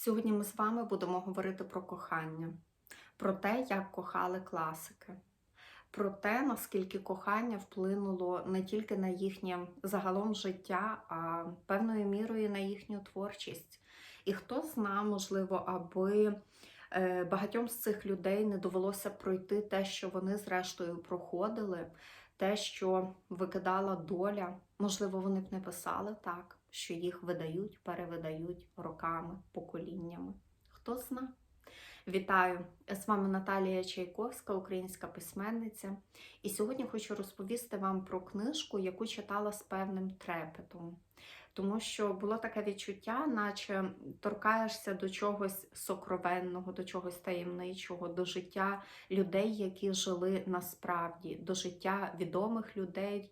Сьогодні ми з вами будемо говорити про кохання, про те, як кохали класики, про те, наскільки кохання вплинуло не тільки на їхнє загалом життя, а певною мірою на їхню творчість. І хто зна, можливо, аби е, багатьом з цих людей не довелося пройти те, що вони зрештою проходили, те, що викидала доля, можливо, вони б не писали так, що їх видають, перевидають роками, поколіннями. Хто зна? Вітаю! З вами Наталія Чайковська, українська письменниця. І сьогодні хочу розповісти вам про книжку, яку читала з певним трепетом. Тому що було таке відчуття, наче торкаєшся до чогось сокровенного, до чогось таємничого, до життя людей, які жили насправді, до життя відомих людей,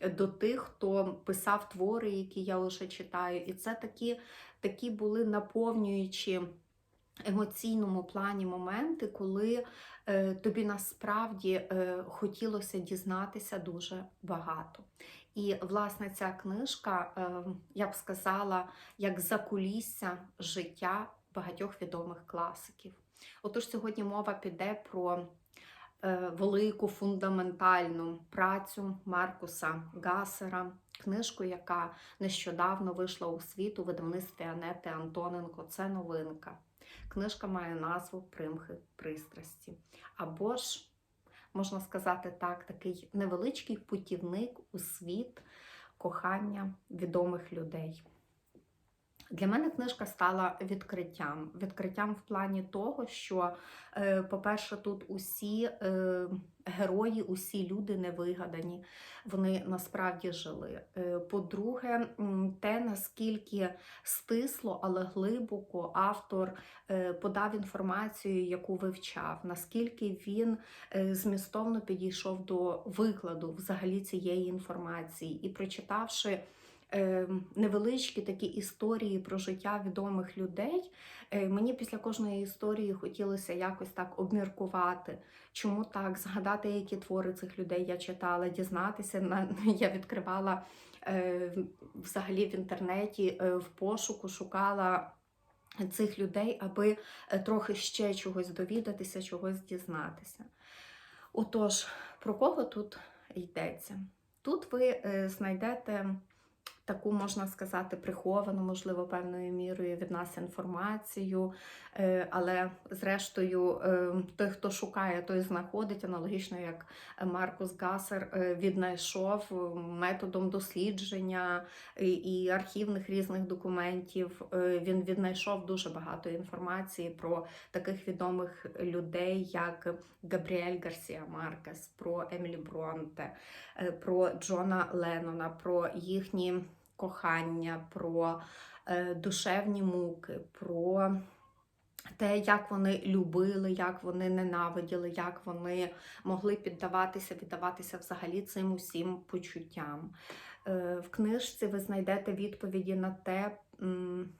до тих, хто писав твори, які я вже читаю. І це такі, такі були наповнюючі емоційному плані моменти, коли е, тобі насправді е, хотілося дізнатися дуже багато. І, власне, ця книжка, е, я б сказала, як закулісся життя багатьох відомих класиків. Отож, сьогодні мова піде про велику фундаментальну працю Маркуса Гасера, книжку, яка нещодавно вийшла у світ у видавництві Анети Антоненко. Це новинка. Книжка має назву Примхи пристрасті. Або ж, можна сказати так, такий невеличкий путівник у світ кохання відомих людей. Для мене книжка стала відкриттям. Відкриттям в плані того, що, е, по-перше, тут усі е, герої, усі люди не вигадані, вони насправді жили. Е, по-друге, те, наскільки стисло, але глибоко автор подав інформацію, яку вивчав, наскільки він змістовно підійшов до викладу взагалі цієї інформації, і прочитавши. Невеличкі такі історії про життя відомих людей. Е, мені після кожної історії хотілося якось так обміркувати, чому так, згадати, які твори цих людей я читала, дізнатися. Я відкривала е, взагалі в інтернеті е, в пошуку, шукала цих людей, аби трохи ще чогось довідатися, чогось дізнатися. Отож, про кого тут йдеться? Тут ви знайдете таку, можна сказати, приховану, можливо, певною мірою від нас інформацію. Е, але, зрештою, е, той, хто шукає, той знаходить, аналогічно як Маркус Гасер е, віднайшов методом дослідження і архівних різних документів. Він віднайшов дуже багато інформації про таких відомих людей, як Габріель Гарсія Маркес, про Емілі Бронте, про Джона Леннона, про їхні кохання, про е, душевні муки, про те, як вони любили, як вони ненавиділи, як вони могли піддаватися, віддаватися взагалі цим усім почуттям. Е, в книжці ви знайдете відповіді на те,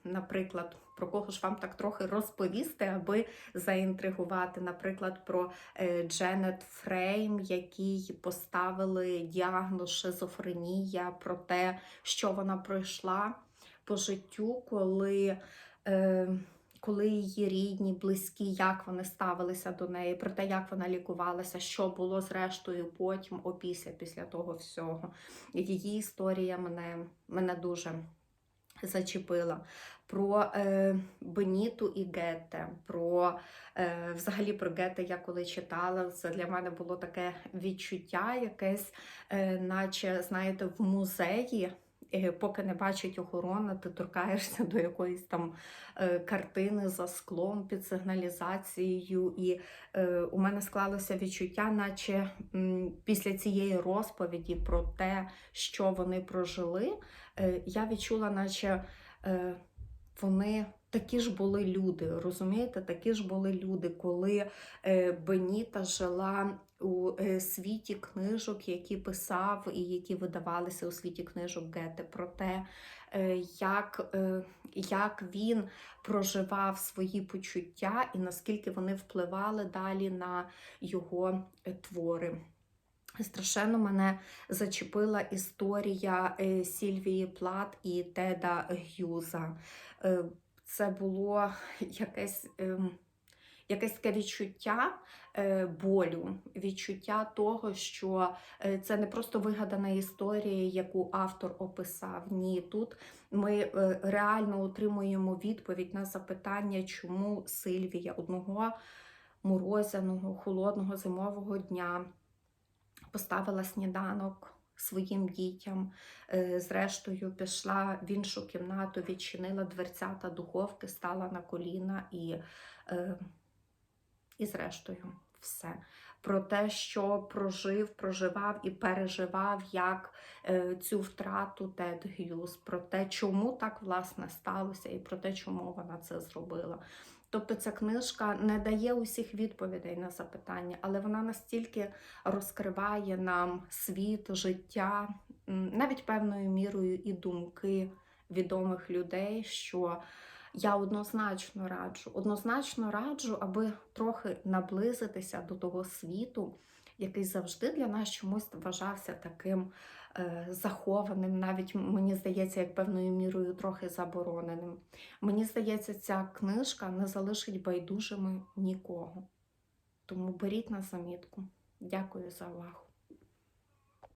наприклад, про кого ж вам так трохи розповісти, аби заінтригувати, наприклад, про е, Дженет Фрейм, який поставили діагноз шизофренія, про те, що вона пройшла по життю, коли. Коли її рідні, близькі, як вони ставилися до неї, про те, як вона лікувалася, що було зрештою потім, опісля після того всього. Її історія мене, мене дуже зачепила. Про е, Беніту і Гете, про е, взагалі про Гете я коли читала, це для мене було таке відчуття, якесь, е, наче, знаєте, в музеї. Е, поки не бачить охорона, ти торкаєшся до якоїсь там е, картини за склом під сигналізацією. І е, у мене склалося відчуття, наче після цієї розповіді про те, що вони прожили, я відчула, наче вони такі ж були люди, розумієте, такі ж були люди, коли Беніта жила у е, світі книжок, які писав і які видавалися у світі книжок Гете, про те, е, як, е, як він проживав свої почуття і наскільки вони впливали далі на його твори. Страшенно мене зачепила історія Сільвії Плат і Теда Гюза. це було якесь, ем, якесь таке відчуття е, болю, відчуття того, що е, це не просто вигадана історія, яку автор описав. Ні, тут ми е, реально отримуємо відповідь на запитання, чому Сильвія одного морозяного, холодного зимового дня поставила сніданок своїм дітям. Е, Зрештою, пішла в іншу кімнату, відчинила дверцята духовки, стала на коліна і, е, і зрештою, все. Про те, що прожив, проживав і переживав як е, цю втрату Тед Гюс, про те, чому так власне сталося, і про те, чому вона це зробила. Тобто ця книжка не дає усіх відповідей на запитання, але вона настільки розкриває нам світ, життя, навіть певною мірою і думки відомих людей, що я однозначно раджу, однозначно раджу, аби трохи наблизитися до того світу, який завжди для нас чомусь вважався таким е, захованим, навіть мені здається, як певною мірою трохи забороненим. Мені здається, ця книжка не залишить байдужими нікого. Тому беріть на замітку. Дякую за увагу.